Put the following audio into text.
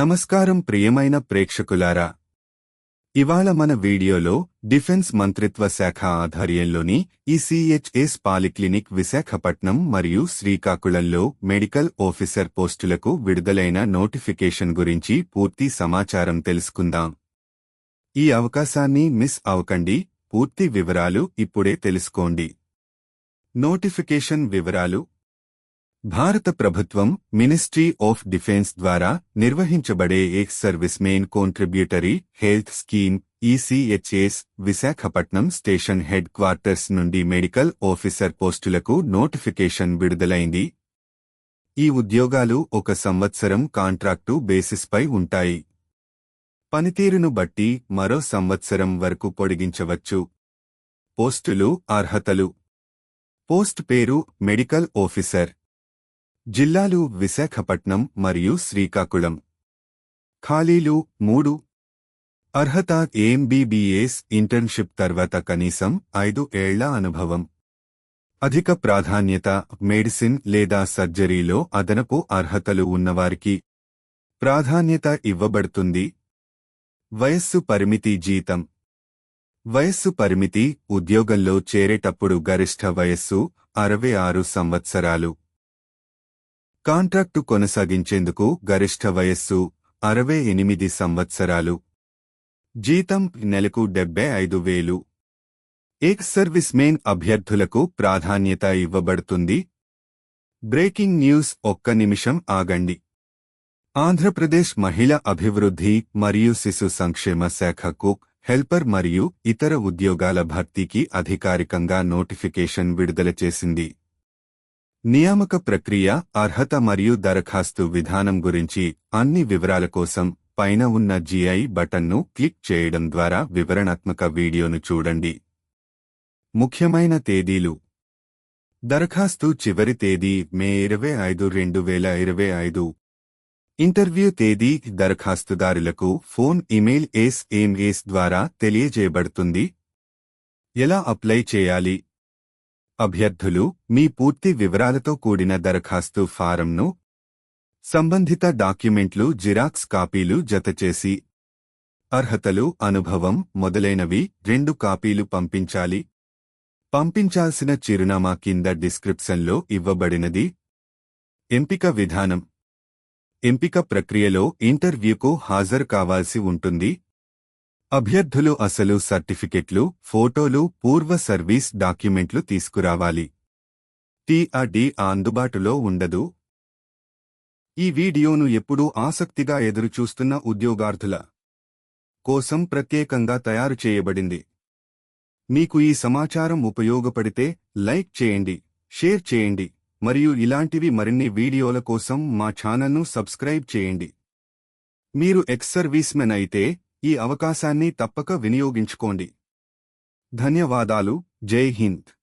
నమస్కారం ప్రియమైన ప్రేక్షకులారా. ఇవాళ మన వీడియోలో డిఫెన్స్ మంత్రిత్వ శాఖ ఆధ్వర్యంలోని ఈసీహెచ్ఎస్ పాలిక్లినిక్ విశాఖపట్నం మరియు శ్రీకాకుళంలో మెడికల్ ఆఫీసర్ పోస్టులకు విడుదలైన నోటిఫికేషన్ గురించి పూర్తి సమాచారం తెలుసుకుందాం. ఈ అవకాశాన్ని మిస్ అవకండి పూర్తి వివరాలు ఇప్పుడే తెలుసుకోండి. నోటిఫికేషన్ వివరాలు భారత ప్రభుత్వం మినిస్ట్రీ ఆఫ్ డిఫెన్స్ ద్వారా నిర్వహించబడే ex servicemen contributory health scheme ECHS Visakhapatnam station head quarters నుండి మెడికల్ ఆఫీసర్ పోస్టులకు నోటిఫికేషన్ విడుదలైంది. ఈ ఉద్యోగాలు ఒక సంవత్సరం కాంట్రాక్టు బేసిస్పై ఉంటాయి. పనితీరును బట్టి మరో సంవత్సరం వరకు పొడిగించవచ్చు. పోస్టులు అర్హతలు. పోస్ట్ పేరు మెడికల్ ఆఫీసర్. జిల్లాలు విశాఖపట్నం మరియు శ్రీకాకుళం. ఖాళీలు మూడు. అర్హత ఎంబీబీఎస్ ఇంటర్న్షిప్ తర్వాత కనీసం ఐదు ఏళ్ళ అనుభవం. అధిక ప్రాధాన్యత మెడిసిన్ లేదా సర్జరీలో అదనపు అర్హతలు ఉన్నవారికి ప్రాధాన్యత ఇవ్వబడుతుంది. వయస్సు పరిమితి జీతం. వయస్సు పరిమితి ఉద్యోగంలో చేరేటప్పుడు గరిష్ఠ వయస్సు అరవై ఆరు సంవత్సరాలు. కాంట్రాక్టు కొనసాగించేందుకు గరిష్ఠ వయస్సు అరవై ఎనిమిది సంవత్సరాలు. జీతం నెలకు డెబ్బై ఐదు వేలు. ఎక్స్ సర్వీస్ మెయిన్ అభ్యర్థులకు ప్రాధాన్యత ఇవ్వబడుతుంది. బ్రేకింగ్ న్యూస్ ఒక్క నిమిషం ఆగండి. ఆంధ్రప్రదేశ్ మహిళ అభివృద్ధి మరియు శిశు సంక్షేమ శాఖకు హెల్పర్ మరియు ఇతర ఉద్యోగాల భర్తీకి అధికారికంగా నోటిఫికేషన్ విడుదల చేసింది. నియామక ప్రక్రియ అర్హత మరియు దరఖాస్తు విధానం గురించి అన్ని వివరాల కోసం పైన ఉన్న జిఐ బటన్ను క్లిక్ చేయడం ద్వారా వివరణాత్మక వీడియోను చూడండి. ముఖ్యమైన తేదీలు. దరఖాస్తు చివరి తేదీ మే ఇరవై ఐదు రెండు వేల ఇరవై ఐదు. ఇంటర్వ్యూ తేదీ దరఖాస్తుదారులకు ఫోన్ ఇమెయిల్ ఎస్ఎంఎస్ ద్వారా తెలియజేయబడుతుంది. ఎలా అప్లై చేయాలి? అభ్యర్థులు మీ పూర్తి వివరాలతో కూడిన దరఖాస్తు ఫారంను సంబంధిత డాక్యుమెంట్లు జిరాక్స్ కాపీలు జతచేసి అర్హతలు అనుభవం మొదలైనవి రెండు కాపీలు పంపించాలి. పంపించాల్సిన చిరునామా కింద డిస్క్రిప్షన్లో ఇవ్వబడినది. ఎంపిక విధానం. ఎంపిక ప్రక్రియలో ఇంటర్వ్యూకు హాజరు కావాల్సి ఉంటుంది. అభ్యర్థులు అసలు సర్టిఫికెట్లు ఫోటోలు పూర్వ సర్వీస్ డాక్యుమెంట్లు తీసుకురావాలి. టీఆర్డీ అందుబాటులో ఉండదు. ఈ వీడియోను ఎప్పుడూ ఆసక్తిగా ఎదురుచూస్తున్న ఉద్యోగార్థుల కోసం ప్రత్యేకంగా తయారు చేయబడింది. మీకు ఈ సమాచారం ఉపయోగపడితే లైక్ చేయండి షేర్ చేయండి మరియు ఇలాంటివి మరిన్ని వీడియోల కోసం మా ఛానల్ను సబ్స్క్రైబ్ చేయండి. మీరు ఎక్స్ సర్వీస్మెన్ అయితే ఈ అవకాశాన్ని తప్పక వినియోగించుకోండి. ధన్యవాదాలు. జై హింద్.